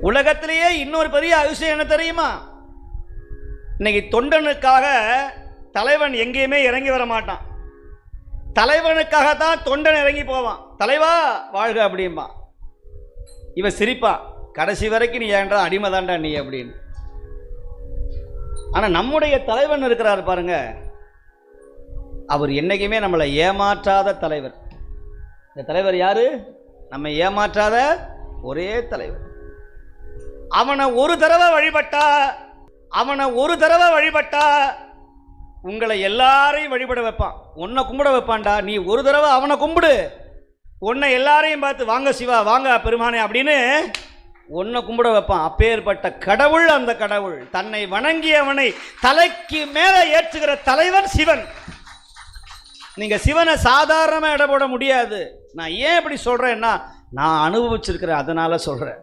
உலகத்திலேயே இன்னொரு பெரிய அதிசயம் என்ன தெரியுமா? இன்னைக்கு தொண்டனுக்காக தலைவன் எங்கேயுமே இறங்கி வர மாட்டான். தலைவனுக்காக தான் தொண்டன் இறங்கி போவான். தலைவா வாழ்க அப்படிம்பா. இவன் சிரிப்பான். கடைசி வரைக்கும் நீ ஏன்டா அடிமை தாண்டா நீ அப்படின்னு. ஆனால் நம்முடைய தலைவன் இருக்கிறார் பாருங்க. அவர் என்னைக்குமே நம்மளை ஏமாற்றாத தலைவர். இந்த தலைவர் யாரு? நம்ம ஏமாற்றாத ஒரே தலைவர். அவனை ஒரு தடவை வழிபட்டா அவனை ஒரு தடவை வழிபட்டா உங்களை எல்லாரையும் வழிபட வைப்பான். உன்னை கும்பிட வைப்பான்டா. நீ ஒரு தடவை அவனை கும்பிடு. உன்னை எல்லாரையும் பார்த்து வாங்க சிவா வாங்க பெருமானே அப்படின்னு உன்னை கும்பிட வைப்பான். அப்பேற்பட்ட கடவுள் அந்த கடவுள். தன்னை வணங்கியவனை தலைக்கு மேலே ஏற்றுகிற தலைவன் சிவன். நீங்க சிவனை சாதாரணமாக இட போட முடியாது. நான் ஏன் இப்படி சொல்றேன்னா நான் அனுபவிச்சிருக்கிறேன் அதனால சொல்றேன்.